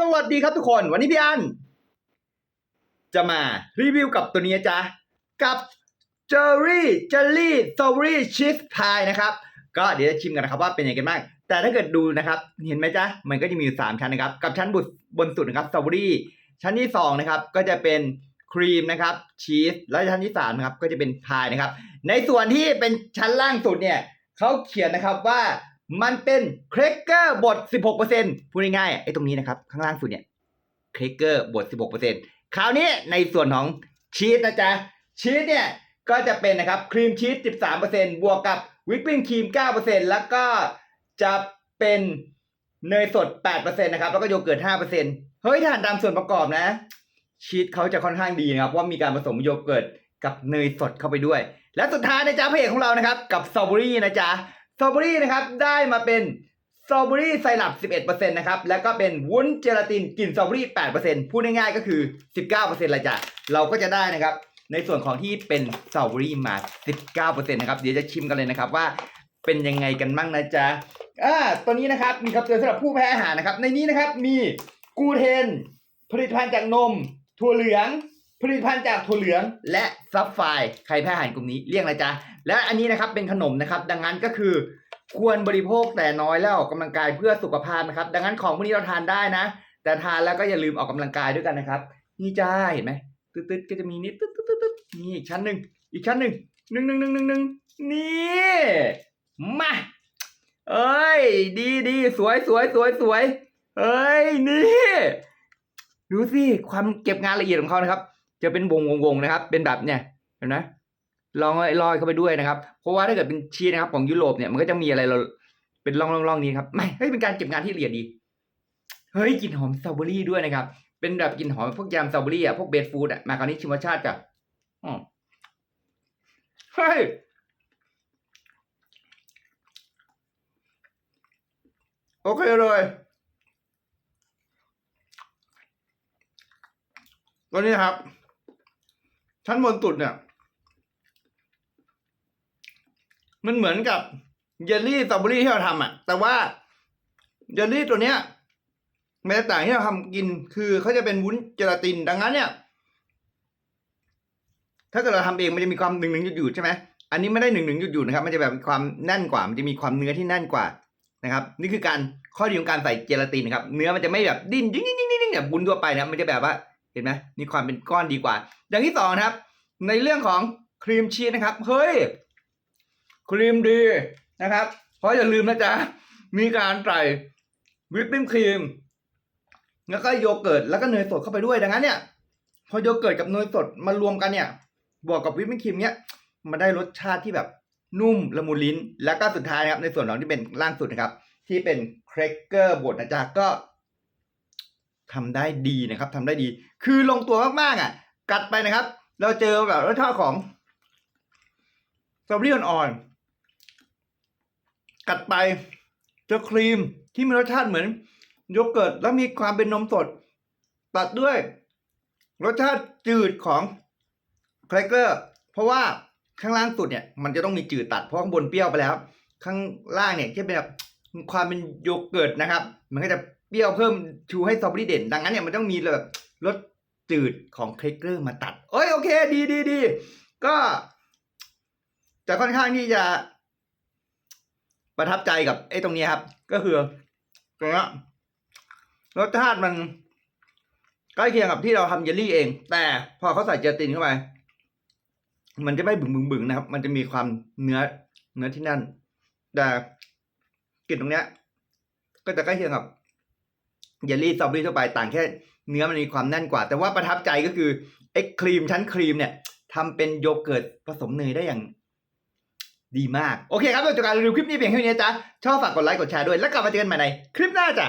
สวัสดีครับทุกคน วันนี้พี่อัน จะมารีวิวกับตัวนี้จ๊ะกับเจอรี่เจลลี่สตรอเบอรี่ชีสพายนะครับ ก็เดี๋ยวจะชิมกันนะครับว่าเป็นยังไงกันบ้างแต่ถ้าเกิดดูนะครับ เห็นไหมจ๊ะมันก็จะมีอยู่สามชั้นนะครับ กับชั้นบุบนสุดนะครับสตรอเบอรี่ชั้นที่สองนะครับก็จะเป็นครีมนะครับชีสแล้วชั้นที่สามนะครับก็จะเป็นพายนะครับ ในส่วนที่เป็นชั้นล่างสุดเนี่ยเขาเขียนนะครับว่า มันเป็นเครกเกอร์บด 16%พูดง่ายๆไอ้ตรงนี้นะครับ ข้างล่างสุดเนี่ยเครกเกอร์บด 16%คราวนี้ในส่วนของชีสนะจ๊ะชีสเนี่ยก็จะเป็นนะครับครีมชีส 13%บวกกับวิปปิ้งครีม 9%แล้วก็จะเป็นเนยสด 8%นะครับแล้วก็โยเกิร์ต 5%เฮ้ยถ้าอ่านตามส่วนประกอบนะ ชีสเขาจะค่อนข้างดีนะครับว่ามีการผสมโยเกิร์ตกับเนยสดเข้าไปด้วย และสุดท้ายนะจ๊ะพระเอกของเรานะครับ กับสตรอเบอรี่นะจ๊ะ ตรอเบอรี่นะครับได้มาเป็นสตรอเบอรี่ไซรัป11%นะครับแล้วก็เป็นวุ้นเจลาตินกลิ่นสตรอเบอรี่8%พูดง่ายๆก็คือ 19%เลยจ้ะเราก็จะได้นะครับในส่วนของที่เป็นสตรอเบอรี่มา 19%นะครับเดี๋ยวจะชิมกันเลยนะครับว่าเป็นยังไงกันบ้างนะจ๊ะอ่าตัวนี้นะครับมีคำเตือนสำหรับผู้แพ้อาหารนะครับในนี้นะครับมีกูเทน ผลิตภัณฑ์จากนม ถั่วเหลือง ผลิตภัณฑ์จากถั่วเหลืองและซับไฟใครแพ้อาหารกลุ่มนี้เรียกอะไรจ๊ะและอันนี้นะครับเป็นขนมนะครับ ดังนั้นก็คือควรบริโภคแต่น้อยแล้วออกกำลังกายเพื่อสุขภาพนะครับ ดังนั้นของพวกนี้เราทานได้นะ แต่ทานแล้วก็อย่าลืมออกกำลังกายด้วยกันนะครับ นี่จ้าเห็นไหมตึ๊ดๆก็จะมีนิดตึ๊ดๆๆๆนี่อีกชั้นหนึ่งอีกชั้นหนึ่งหนึ่งหนึ่งหนึ่งหนึ่งหนึ่งนี่มาเอ้ย ดีดีสวยสวยสวยสวยเอ้ยนี่ดูสิความเก็บงานละเอียดของเขานะครับ จะเป็นวงวงวงนะครับ เป็นแบบเนี่ยเห็นไหมลองลอยเข้าไปด้วยนะครับ เพราะว่าถ้าเกิดเป็นชีสนะครับของยุโรปเนี่ยมันก็จะมีอะไรเราเป็นร่องร่องร่องนี้ครับไม่เฮ้ยเป็นการเก็บงานที่ละเอียดดีเฮ้ยกลิ่นหอมสตรอเบอรี่ด้วยนะครับ เป็นแบบกลิ่นหอมพวกยำสตรอเบอรี่อะพวกเบสฟูดอะมาคราวนี้ชิมรสชาติกับอ๋อเฮ้ยโอเคเลยตัวนี้นะครับ ชั้นบนสุดเนี่ย มันเหมือนกับเยลลี่สตรอเบอรี่ที่เราทำอะ แต่ว่าเยลลี่ตัวเนี้ยมันจะต่างที่เราทำกินคือเขาจะเป็นวุ้นเจลาติน ดังนั้นเนี่ย ถ้าเกิดเราทำเองมันจะมีความหนึ่งหนึ่งหยุดหยุดใช่ไหมอันนี้ไม่ได้หนึ่งหนึ่งหยุดหยุดนะครับ มันจะแบบมีความแน่นกว่า มันจะมีความเนื้อที่แน่นกว่านะครับ นี่คือการข้อดีของการใส่เจลาตินนะครับ เนื้อมันจะไม่แบบดิ้นดิ้งดิ้งดิ้งดิ้งแบบบุ้นทั่วไปนะ มันจะแบบว่า เห็นไหมมีความเป็นก้อนดีกว่า อย่างที่สองนะครับ ในเรื่องของครีมชีสนะครับ เฮ้ย ครีมดีนะครับ เพราะอย่าลืมนะจ๊ะ มีการใส่วิปปิ้งครีม แล้วก็โยเกิร์ต แล้วก็เนยสดเข้าไปด้วย ดังนั้นเนี่ย พอโยเกิร์ตกับเนยสดมารวมกันเนี่ย บวกกับวิปปิ้งครีมเนี่ยมันได้รสชาติที่แบบนุ่มละมุนลิ้น แล้วก็สุดท้ายนะครับ ในส่วนของที่เป็นล่างสุดนะครับ ที่เป็นเครกเกอร์บดนะจ๊ะก็ ทำได้ดีนะครับทำได้ดี คือลงตัวมากๆอะ กัดไปนะครับ เราเจอแบบรสชาติของสตรอเบอรี่อ่อนๆกัดไปเจอครีมที่มีรสชาติเหมือนโยเกิร์ตแล้วมีความเป็นนมสด ตัดด้วย รสชาติจืดของแครกเกอร์เพราะว่าข้างล่างสุดเนี่ย มันจะต้องมีจืดตัดเพราะข้างบนเปรี้ยวไปแล้ว ข้างล่างเนี่ยที่เป็นแบบความเป็นโยเกิร์ตนะครับ มันก็จะ เปรี้ยวเพิ่มชูให้สตรอเบอรี่เด่น ดังนั้นเนี่ยมันต้องมีแบบรสจืดของเครกเกอร์มาตัดโอ้ยโอเค ดีดีดีก็จะค่อนข้างที่จะประทับใจกับไอ้ตรงนี้ครับ ก็คือตรงนี้รสชาติมันใกล้เคียงกับที่เราทำเยลลี่เอง แต่พอเขาใส่เจลาตินเข้าไปมันจะไม่บึงบึงบึงนะครับ มันจะมีความเนื้อเนื้อที่นั่น แต่กลิ่นตรงเนี้ย ก็จะใกล้เคียงกับ เยลลี่สตรอเบอรี่ทั่วไปต่างแค่เนื้อมันมีความแน่นกว่า แต่ว่าประทับใจก็คือไอ้ครีมชั้นครีมเนี่ยทำเป็นโยเกิร์ตผสมเนยได้อย่างดีมาก โอเคครับจบการรีวิวคลิปนี้เพียงเท่านี้จ้ะชอบฝากกดไลค์กดแชร์ด้วย แล้วกลับมาเจอกันใหม่ในคลิปหน้าจ้ะ